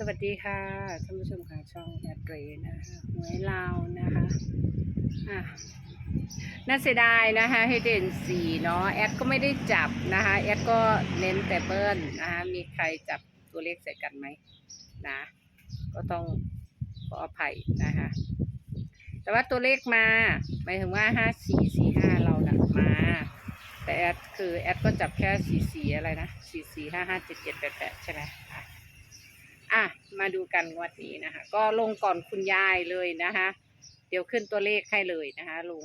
สวัสดีค่ะท่านผู้ชมของช่องแอดเรนะคะหวยลาวนะคะอะน่าเสียดายนะคะให้เด่นสีเนาะแอดก็ไม่ได้จับนะคะแอดก็เน้นแต่เบิ้ลนะคะมีใครจับตัวเลขใส่กันไหมนะก็ต้องขออภัยนะคะแต่ว่าตัวเลขมาหมายถึงว่าห้าสี่สี่ห้าเราหนะมา แต่แอดคือแอดก็จับแค่สี่สี่อะไรนะสี่สี่ห้าห้าเจ็ดเจ็ดแปดแปดใช่ไหม มาดูกันวดนี้นะคะ ก็ลงก่อนคุณยายเลยนะคะ เดี๋ยวขึ้นตัวเลขให้เลยนะคะ ลง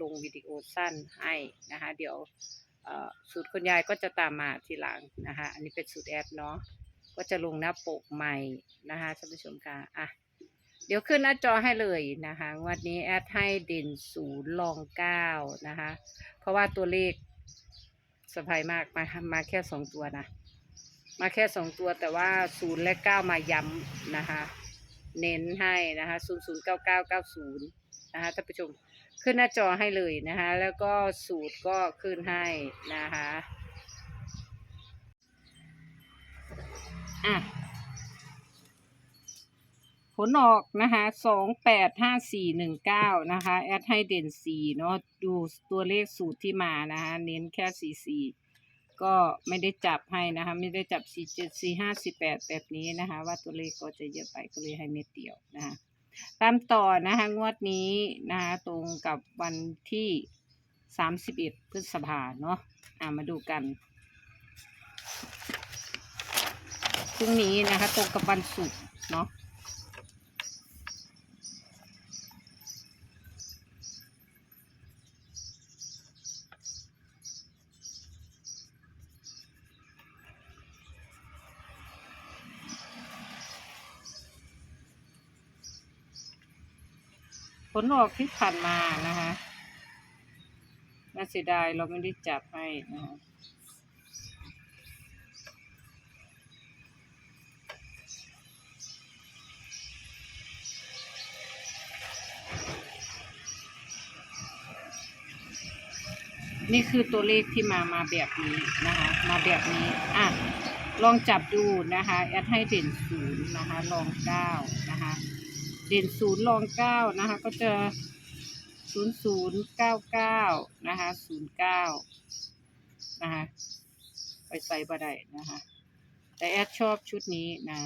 ลงวิดีโอสั้นให้นะคะ เดี๋ยวสูตรคุณยายก็จะตามมาทีหลังนะคะ อันนี้เป็นสูตรแอดเนาะก็จะลงหน้าปกใหม่นะคะท่านผู้ชมค่ะอะ เดี๋ยวขึ้นหน้าจอให้เลยนะคะวันนี้แอดให้เด่นศูนย์ลองเก้านะคะ เพราะว่าตัวเลขสบายมากมามาแค่สองตัวนะ มาแค่สองตัวแต่ว่าศูนย์และเก้ามาย้ำนะคะ เน้นให้นะคะศูนย์ศูนย์เก้าเก้าเก้าศูนย์นะคะท่านผู้ชมขึ้นหน้าจอให้เลยนะคะ แล้วก็สูตรก็ขึ้นให้นะคะอะผลออกนะคะสองแปดห้าสี่หนึ่งเก้านะคะแอดให้เด่นสี่เนาะดูตัวเลขสูตรที่มานะคะเน้นแค่สี่สี่ ก็ไม่ได้จับให้นะคะ ไม่ได้จับสี่เจ็ดสี่ห้าสี่แบบนี้นะคะ ว่าตัวเลขก็จะเยอะไปก็เลยให้เม็ดเดียวนะคะตามต่อนะคะงวดนี้นะคะตรงกับวันที่สามสิบเอ็ดพฤษภาเนาะอ่ามาดูกันพรุ่งนี้นะคะตรงกับวันศุกร์เนาะ ผลออกที่ผ่านมานะคะน่าเสียดายเราไม่ได้จับให้นะคะนี่คือตัวเลขที่มามาแบบนี้นะคะ มาแบบนี้อะลองจับดูนะคะแอดให้เด่นศูนย์นะคะ ลองเก้านะคะ เด่นศูนย์ลองเก้านะคะ ก็จะศูนย์ศูนย์เก้าเก้านะคะศูนย์เก้านะคะไปใส่บ่ได้นะคะ แต่แอดชอบชุดนี้นะ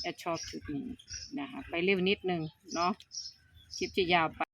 แอดชอบชุดนี้นะคะ ไปเร็วนิดนึงเนาะคลิปจะยาวไป